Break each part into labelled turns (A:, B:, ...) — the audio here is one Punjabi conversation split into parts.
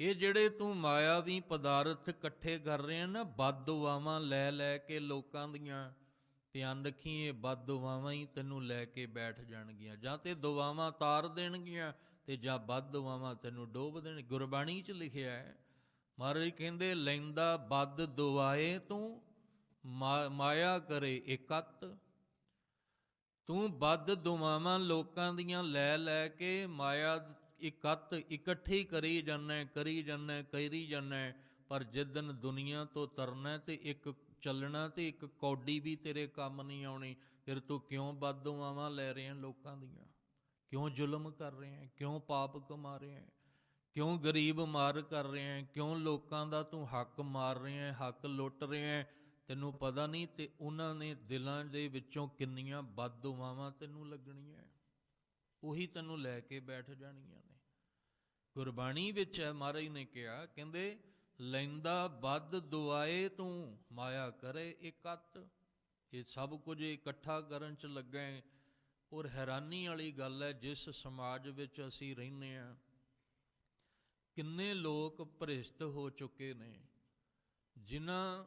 A: ਇਹ ਜਿਹੜੇ ਤੂੰ ਮਾਇਆਵੀ ਪਦਾਰਥ ਇਕੱਠੇ ਕਰ ਰਿਹਾ ਨਾ ਬਦਦੁਆਵਾਂ ਲੈ ਲੈ ਕੇ ਲੋਕਾਂ ਦੀਆਂ, ਧਿਆਨ ਰੱਖੀ ਇਹ ਬਦਦੁਆਵਾਂ ਹੀ ਤੈਨੂੰ ਲੈ ਕੇ ਬੈਠ ਜਾਣਗੀਆਂ। ਜਾਂ ਤੇ ਦੁਆਵਾਂ ਤਾਰ ਦੇਣਗੀਆਂ ਤੇ ਜਾਂ ਬਦਦੁਆਵਾਂ ਤੈਨੂੰ ਡੋਬ ਦੇਣ। ਗੁਰਬਾਣੀ 'ਚ ਲਿਖਿਆ ਹੈ, ਮਹਾਰਾਜ ਕਹਿੰਦੇ, ਲੈਂਦਾ ਬਦ ਦੁਆਏ ਤੂੰ, ਮਾ- ਮਾਇਆ ਕਰੇ ਇਕੱਤ। ਤੂੰ ਬੱਦ ਦੁਆਵਾਂ ਲੋਕਾਂ ਦੀਆਂ ਲੈ ਲੈ ਕੇ ਮਾਇਆ ਇਕੱਤ ਇਕੱਠੀ ਕਰੀ ਜਾਂਦਾ ਕਰੀ ਜਾਂਦਾ ਕਰੀ ਜਾਂਦਾ ਪਰ ਜਿੱਦਨ ਦੁਨੀਆ ਤੋਂ ਤਰਨਾ ਤੇ ਇੱਕ ਚੱਲਣਾ ਤੇ ਇੱਕ ਕੌਡੀ ਵੀ ਤੇਰੇ ਕੰਮ ਨਹੀਂ ਆਉਣੀ, ਫਿਰ ਤੂੰ ਕਿਉਂ ਬੱਦ ਲੈ ਰਹੇ ਲੋਕਾਂ ਦੀਆਂ? ਕਿਉਂ ਜ਼ੁਲਮ ਕਰ ਰਿਹਾ ਹੈ? ਕਿਉਂ ਪਾਪ ਕਮਾ ਰਿਹਾ ਹੈ? ਕਿਉਂ ਗਰੀਬ ਮਾਰ ਕਰ ਰਿਹਾ ਹੈ? ਕਿਉਂ ਲੋਕਾਂ ਦਾ ਤੂੰ ਹੱਕ ਮਾਰ ਰਿਹਾ ਹੈ, ਹੱਕ ਲੁੱਟ ਰਿਹਾ ਹੈ? ਤੈਨੂੰ ਪਤਾ ਨਹੀਂ ਤੇ ਉਹਨਾਂ ਨੇ ਦਿਲਾਂ ਦੇ ਵਿੱਚੋਂ ਕਿੰਨੀਆਂ ਬਦਦੁਆਵਾਂ ਤੈਨੂੰ ਲੱਗਣੀਆਂ ਉਹੀ ਤੈਨੂੰ ਲੈ ਕੇ ਬੈਠ ਜਾਣੀਆਂ ਗੁਰਬਾਣੀ ਵਿੱਚ ਹੈ ਮਹਾਰਾਜ ਨੇ ਕਿਹਾ, ਕਹਿੰਦੇ, ਲੈਂਦਾ ਵੱਧ ਦੁਆਏ ਤੂੰ, ਮਾਇਆ ਕਰੇ ਇਕੱਤ। ਇਹ ਸਭ ਕੁਝ ਇਕੱਠਾ ਕਰਨ ਚ ਲੱਗਾ ਔਰ ਹੈਰਾਨੀ ਵਾਲੀ ਗੱਲ ਹੈ, ਜਿਸ ਸਮਾਜ ਵਿੱਚ ਅਸੀਂ ਰਹਿੰਦੇ ਆ, ਕਿੰਨੇ ਲੋਕ ਭ੍ਰਿਸ਼ਟ ਹੋ ਚੁੱਕੇ ਨੇ। ਜਿਨ੍ਹਾਂ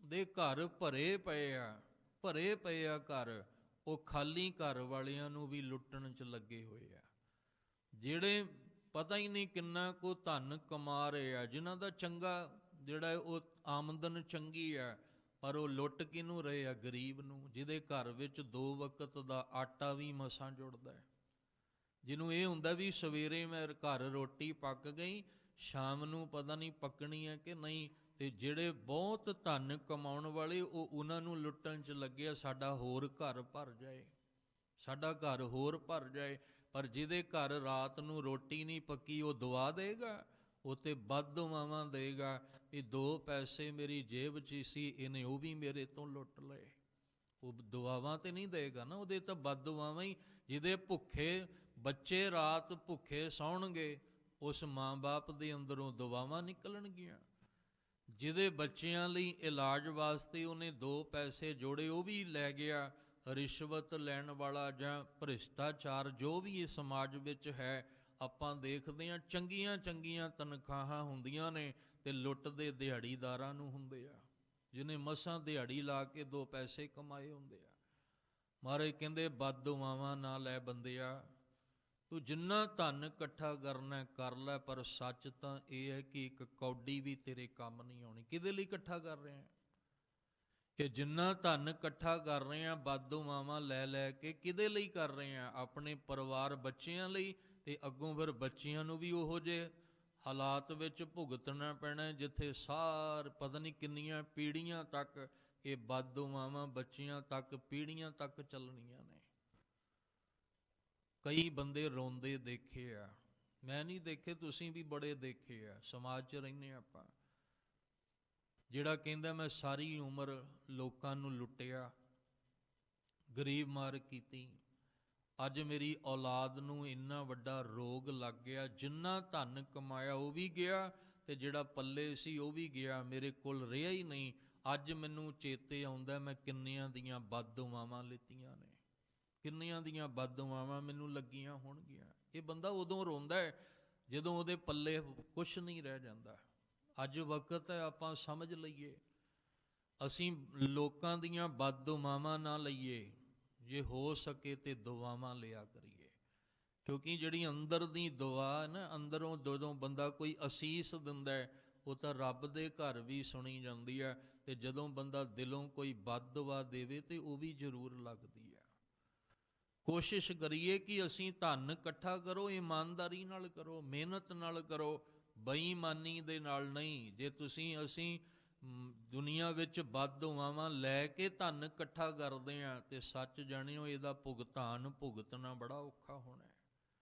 A: ਦੇ ਘਰ ਭਰੇ ਪਏ ਆ, ਭਰੇ ਪਏ ਆ ਘਰ, ਉਹ ਖਾਲੀ ਘਰ ਵਾਲਿਆਂ ਨੂੰ ਵੀ ਲੁੱਟਣ 'ਚ ਲੱਗੇ ਹੋਏ ਆ। ਜਿਹੜੇ ਪਤਾ ਹੀ ਨਹੀਂ ਕਿੰਨਾ ਕੋ ਧਨ ਕਮਾ ਰਹੇ ਆ। ਜਿਨ੍ਹਾਂ ਦਾ ਚੰਗਾ ਜਿਹੜਾ ਉਹ ਆਮਦਨ ਚੰਗੀ ਆ, ਪਰ ਉਹ ਲੁੱਟ ਕਿਨੂੰ ਰਹੇ ਆ? ਗਰੀਬ ਨੂੰ, ਜਿਹਦੇ ਘਰ ਵਿੱਚ ਦੋ ਵਕਤ ਦਾ ਆਟਾ ਵੀ ਮਸਾਂ ਜੁੜਦਾ ਹੈ। ਜਿਹਨੂੰ ਇਹ ਹੁੰਦਾ ਵੀ ਸਵੇਰੇ ਮੈਂ ਘਰ ਰੋਟੀ ਪੱਕ ਗਈ, ਸ਼ਾਮ ਨੂੰ ਪਤਾ ਨਹੀਂ ਪੱਕਣੀ ਹੈ ਕਿ ਨਹੀਂ, ਤੇ ਜਿਹੜੇ ਬਹੁਤ ਧਨ ਕਮਾਉਣ ਵਾਲੇ, ਉਹ ਉਹਨਾਂ ਨੂੰ ਲੁੱਟਣ 'ਚ ਲੱਗਿਆ ਸਾਡਾ ਹੋਰ ਘਰ ਭਰ ਜਾਏ। ਸਾਡਾ ਘਰ ਹੋਰ ਭਰ ਜਾਏ। ਪਰ ਜਿਹਦੇ ਘਰ ਰਾਤ ਨੂੰ ਰੋਟੀ ਨਹੀਂ ਪੱਕੀ, ਉਹ ਦੁਆ ਦੇਗਾ, ਉਹ ਤੇ ਬਦਦੁਆਵਾਂ ਦੇਗਾ। ਵੀ ਦੋ ਪੈਸੇ ਮੇਰੀ ਜੇਬ 'ਚ ਹੀ ਸੀ, ਇਹਨੇ ਉਹ ਵੀ ਮੇਰੇ ਤੋਂ ਲੁੱਟ ਲਏ। ਉਹ ਦੁਆਵਾਂ ਤੇ ਨਹੀਂ ਦੇਗਾ ਨਾ, ਉਹਦੇ ਤਾਂ ਬਦਦੁਆਵਾਂ ਹੀ। ਜਿਹਦੇ ਭੁੱਖੇ ਬੱਚੇ ਰਾਤ ਭੁੱਖੇ ਸੌਣਗੇ, ਉਸ ਮਾਂ-ਬਾਪ ਦੇ ਅੰਦਰੋਂ ਦੁਆਵਾਂ ਨਿਕਲਣਗੀਆਂ। ਜਿਹਦੇ ਬੱਚਿਆਂ ਲਈ ਇਲਾਜ ਵਾਸਤੇ ਉਹਨੇ ਦੋ ਪੈਸੇ ਜੋੜੇ, ਉਹ ਵੀ ਲੈ ਗਿਆ। ਰਿਸ਼ਵਤ ਲੈਣ ਵਾਲਾ ਜਾਂ ਭ੍ਰਿਸ਼ਟਾਚਾਰ ਜੋ ਵੀ ਇਹ ਸਮਾਜ ਵਿੱਚ ਹੈ, ਆਪਾਂ ਦੇਖਦੇ ਹਾਂ, ਚੰਗੀਆਂ ਚੰਗੀਆਂ ਤਨਖਾਹਾਂ ਹੁੰਦੀਆਂ ਨੇ ਤੇ ਲੁੱਟ ਦੇ ਦਿਹਾੜੀਦਾਰਾਂ ਨੂੰ ਹੁੰਦੇ ਆ, ਜਿਹਨੇ ਮਸਾਂ ਦਿਹਾੜੀ ਲਾ ਕੇ ਦੋ ਪੈਸੇ ਕਮਾਏ ਹੁੰਦੇ ਆ। ਮਹਾਰਾਜ ਕਹਿੰਦੇ ਬਦਦੁਆਵਾਂ ਨਾ ਲੈ ਬੰਦਿਆ ਤੂੰ ਜਿੰਨਾ ਧਨ ਇਕੱਠਾ ਕਰਨਾ ਕਰ ਲੈ, ਪਰ ਸੱਚ ਤਾਂ ਇਹ ਹੈ ਕਿ ਇੱਕ ਕੌਡੀ ਵੀ ਤੇਰੇ ਕੰਮ ਨਹੀਂ ਆਉਣੀ। ਕਿਹਦੇ ਲਈ ਇਕੱਠਾ ਕਰ ਰਿਹਾ ਕਿ ਜਿੰਨਾ ਧਨ ਇਕੱਠਾ ਕਰ ਰਹੇ ਆ ਬਦਦੁਆਵਾਂ ਲੈ ਲੈ ਕੇ ਕਿਹਦੇ ਲਈ ਕਰ ਰਹੇ ਆ ਆਪਣੇ ਪਰਿਵਾਰ ਬੱਚਿਆਂ ਲਈ ਤੇ ਅੱਗੋਂ ਫਿਰ ਬੱਚਿਆਂ ਨੂੰ ਵੀ ਉਹੋ ਜੇ ਹਾਲਾਤ ਵਿੱਚ ਭੁਗਤਣਾ ਪੈਣਾ ਜਿੱਥੇ ਸਾਰ ਪਤਾ ਨਹੀਂ ਕਿੰਨੀਆਂ ਪੀੜੀਆਂ ਤੱਕ ਇਹ ਬਦਦੁਆਵਾਂ ਬੱਚਿਆਂ ਤੱਕ ਪੀੜੀਆਂ ਤੱਕ ਚੱਲਣੀਆਂ ਨੇ। ਕਈ ਬੰਦੇ ਰੋਂਦੇ ਦੇਖੇ ਆ। ਮੈਂ ਨਹੀਂ ਦੇਖੇ, ਤੁਸੀਂ ਵੀ ਬੜੇ ਦੇਖੇ ਆ। ਸਮਾਜ 'ਚ ਰਹਿੰਦੇ ਆਪਾਂ। ਜਿਹੜਾ ਕਹਿੰਦਾ ਮੈਂ ਸਾਰੀ ਉਮਰ ਲੋਕਾਂ ਨੂੰ ਲੁੱਟਿਆ, ਗਰੀਬ ਮਾਰ ਕੀਤੀ, ਅੱਜ ਮੇਰੀ ਔਲਾਦ ਨੂੰ ਇੰਨਾ ਵੱਡਾ ਰੋਗ ਲੱਗ ਗਿਆ, ਜਿੰਨਾ ਧਨ ਕਮਾਇਆ ਉਹ ਵੀ ਗਿਆ ਤੇ ਜਿਹੜਾ ਪੱਲੇ ਸੀ ਉਹ ਵੀ ਗਿਆ, ਮੇਰੇ ਕੋਲ ਰਿਹਾ ਹੀ ਨਹੀਂ। ਅੱਜ ਮੈਨੂੰ ਚੇਤੇ ਆਉਂਦਾ ਮੈਂ ਕਿੰਨੀਆਂ ਦੀਆਂ ਬਦਦੁਆਵਾਂ ਲਿੱਤੀਆਂ ਨੇ, ਕਿੰਨੀਆਂ ਦੀਆਂ ਬਦਦੁਆਵਾਂ ਮੈਨੂੰ ਲੱਗੀਆਂ ਹੋਣਗੀਆਂ। ਇਹ ਬੰਦਾ ਉਦੋਂ ਰੋਂਦਾ ਹੈ ਜਦੋਂ ਉਹਦੇ ਪੱਲੇ ਕੁਝ ਨਹੀਂ ਰਹਿ ਜਾਂਦਾ। ਅੱਜ ਵਕਤ ਹੈ, ਆਪਾਂ ਸਮਝ ਲਈਏ। ਅਸੀਂ ਲੋਕਾਂ ਦੀਆਂ ਬਦਦੁਆਵਾਂ ਨਾ ਲਈਏ, ਜੇ ਹੋ ਸਕੇ ਤੇ ਦੁਆਵਾਂ ਲਿਆ ਕਰੀਏ। ਕਿਉਂਕਿ ਜਿਹੜੀ ਅੰਦਰ ਦੀ ਦੁਆ ਨਾ, ਅੰਦਰੋਂ ਜਦੋਂ ਬੰਦਾ ਕੋਈ ਅਸੀਸ ਦਿੰਦਾ ਹੈ, ਉਹ ਤਾਂ ਰੱਬ ਦੇ ਘਰ ਵੀ ਸੁਣੀ ਜਾਂਦੀ ਹੈ ਤੇ ਜਦੋਂ ਬੰਦਾ ਦਿਲੋਂ ਕੋਈ ਬਦਦੁਆ ਦੇਵੇ ਤੇ ਉਹ ਵੀ ਜ਼ਰੂਰ ਲੱਗਦੀ ਹੈ। ਕੋਸ਼ਿਸ਼ ਕਰੀਏ ਕਿ ਅਸੀਂ ਧਨ ਇਕੱਠਾ ਕਰੋ, ਇਮਾਨਦਾਰੀ ਨਾਲ ਕਰੋ, ਮਿਹਨਤ ਨਾਲ ਕਰੋ ਬੇਈਮਾਨੀ ਦੇ ਨਾਲ ਨਹੀਂ। ਜੇ ਤੁਸੀਂ ਅਸੀਂ ਦੁਨੀਆ ਵਿੱਚ ਬਦਦੁਆਵਾਂ ਲੈ ਕੇ ਧਨ ਇਕੱਠਾ ਕਰਦੇ ਆ, ਤੇ ਸੱਚ ਜਾਣਿਓ, ਇਹਦਾ ਭੁਗਤਾਨ ਭੁਗਤਣਾ ਬੜਾ ਔਖਾ ਹੋਣਾ।